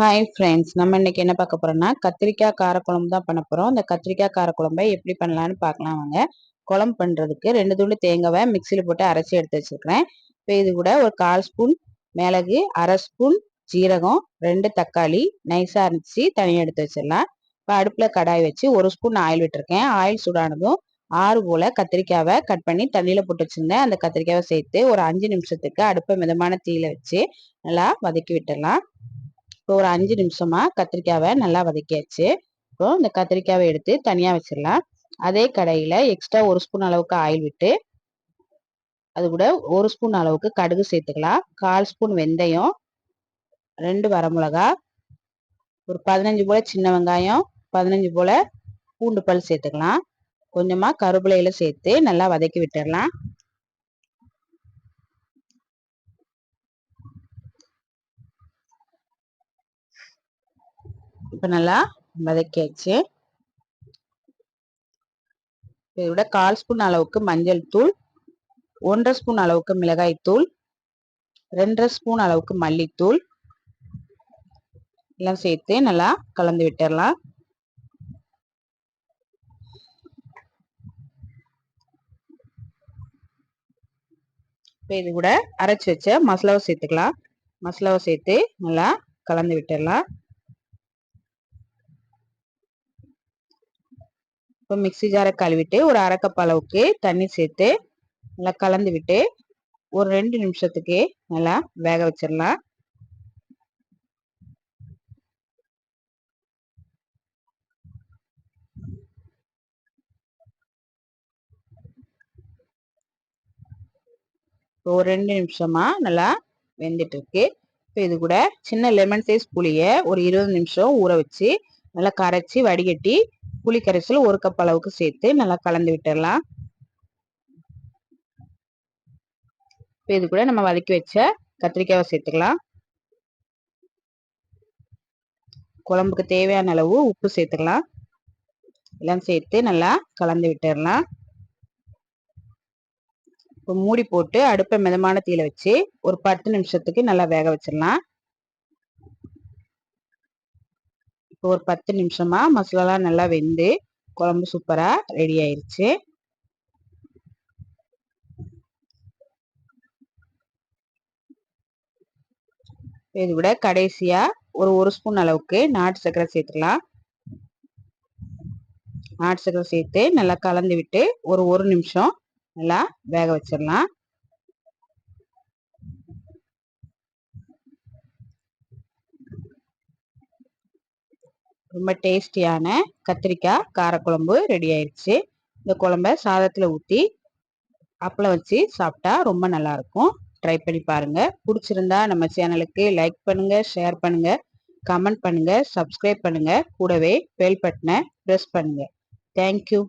Hi friends நம்ம இன்னைக்கு என்ன பார்க்க போறோம்னா கத்திரிக்காய் காரக்குழம்பு தான் பண்ண போறோம். அந்த கத்திரிக்காய் காரக்குழம்பை எப்படி பண்ணலான்னு பார்க்கலாம் வாங்க. குழம்பு பண்ணுறதுக்கு ரெண்டு துண்டு தேங்காவை மிக்சியில் போட்டு அரைச்சி எடுத்து வச்சுருக்கிறேன். இப்போ இது கூட ஒரு கால் ஸ்பூன் மிளகு அரை ஸ்பூன் ஜீரகம் ரெண்டு தக்காளி நைஸாக அரைச்சி தனியாக எடுத்து வச்சிடலாம். இப்போ அடுப்பில் கடாய் வச்சு ஒரு ஸ்பூன் ஆயில் விட்டுருக்கேன். ஆயில் சூடானதும் ஆறு போல் கத்திரிக்காவை கட் பண்ணி தண்ணியில் போட்டு வச்சுருந்தேன். அந்த கத்திரிக்காவை சேர்த்து ஒரு அஞ்சு நிமிஷத்துக்கு அடுப்பை மிதமான தீயில வச்சு நல்லா வதக்கி விட்டுடலாம். இப்போ ஒரு அஞ்சு நிமிஷமா கத்திரிக்காவை நல்லா வதக்கியாச்சு. இப்போ இந்த கத்திரிக்காவை எடுத்து தனியாக வச்சிடலாம் அதே கடையில் எக்ஸ்ட்ரா ஒரு ஸ்பூன் அளவுக்கு ஆயில் விட்டு அது கூட ஒரு ஸ்பூன் அளவுக்கு கடுகு சேர்த்துக்கலாம். கால் ஸ்பூன் வெந்தயம் ரெண்டு வரமிளகா ஒரு பதினஞ்சு போல சின்ன வெங்காயம் பதினஞ்சு போல பூண்டு பல் சேர்த்துக்கலாம். கொஞ்சமாக கருவேப்பிலையில சேர்த்து நல்லா வதக்கி விட்டுடலாம் இப்போ நல்லா வதக்கியாச்சு. விட கால் ஸ்பூன் அளவுக்கு மஞ்சள் தூள் ஒன்றரை ஸ்பூன் அளவுக்கு மிளகாய் தூள் ரெண்டரை ஸ்பூன் அளவுக்கு மல்லித்தூள். எல்லாம் சேர்த்து நல்லா கலந்து விட்டுடலாம் இப்போ இது கூட அரைச்சி வச்ச மசாலாவை சேர்த்துக்கலாம். மசாலாவை சேர்த்து நல்லா கலந்து விட்டுடலாம் இப்போ மிக்சி ஜாரை கழுவிட்டு ஒரு அரை கப் அளவுக்கு தண்ணி சேர்த்து நல்லா கலந்து விட்டு ஒரு ரெண்டு நிமிஷத்துக்கு நல்லா வேக வச்சிடலாம். இப்போ ஒரு ரெண்டு நிமிஷமா நல்லா வெந்துட்டு இருக்கு இப்போ இது கூட சின்ன லெமன் சைஸ் புளியை ஒரு இருபது நிமிஷம் ஊற வச்சு நல்லா கரைச்சி வடிகட்டி புளி கரைசல் ஒரு கப் அளவுக்கு சேர்த்து நல்லா கலந்து விட்டுடலாம் இது கூட நம்ம வதக்கி வச்ச கத்திரிக்காயை சேர்த்துக்கலாம். குழம்புக்கு தேவையான அளவு உப்பு சேர்த்துக்கலாம். எல்லாம் சேர்த்து நல்லா கலந்து விட்டுடலாம் இப்போ மூடி போட்டு அடுப்பை மிதமான தீயில வச்சு ஒரு பத்து நிமிஷத்துக்கு நல்லா வேக வச்சிடலாம் இப்போ ஒரு பத்து நிமிஷமாக மசாலாலாம் நல்லா வெந்து குழம்பு சூப்பராக ரெடி ஆயிடுச்சு இது விட கடைசியாக ஒரு ஒரு ஸ்பூன் அளவுக்கு நாட்டு சர்க்கரை சேர்த்துக்கலாம் நாட்டு சர்க்கரை சேர்த்து நல்லா கலந்து விட்டு ஒரு ஒரு நிமிஷம் நல்லா வேக வச்சிடலாம். ரொம்ப டேஸ்டியான கத்திரிக்காய் காரக்குழம்பு ரெடி ஆயிடுச்சு. இந்த குழம்ப சாதத்தில் ஊற்றி அப்பளம் வச்சு சாப்பிட்டா ரொம்ப நல்லாயிருக்கும் ட்ரை பண்ணி பாருங்கள் பிடிச்சிருந்தா நம்ம சேனலுக்கு லைக் பண்ணுங்கள் ஷேர் பண்ணுங்கள் கமெண்ட் பண்ணுங்கள் சப்ஸ்கிரைப் பண்ணுங்கள் கூடவே பெல் பட்டனை ப்ரெஸ் பண்ணுங்கள் தேங்க்யூ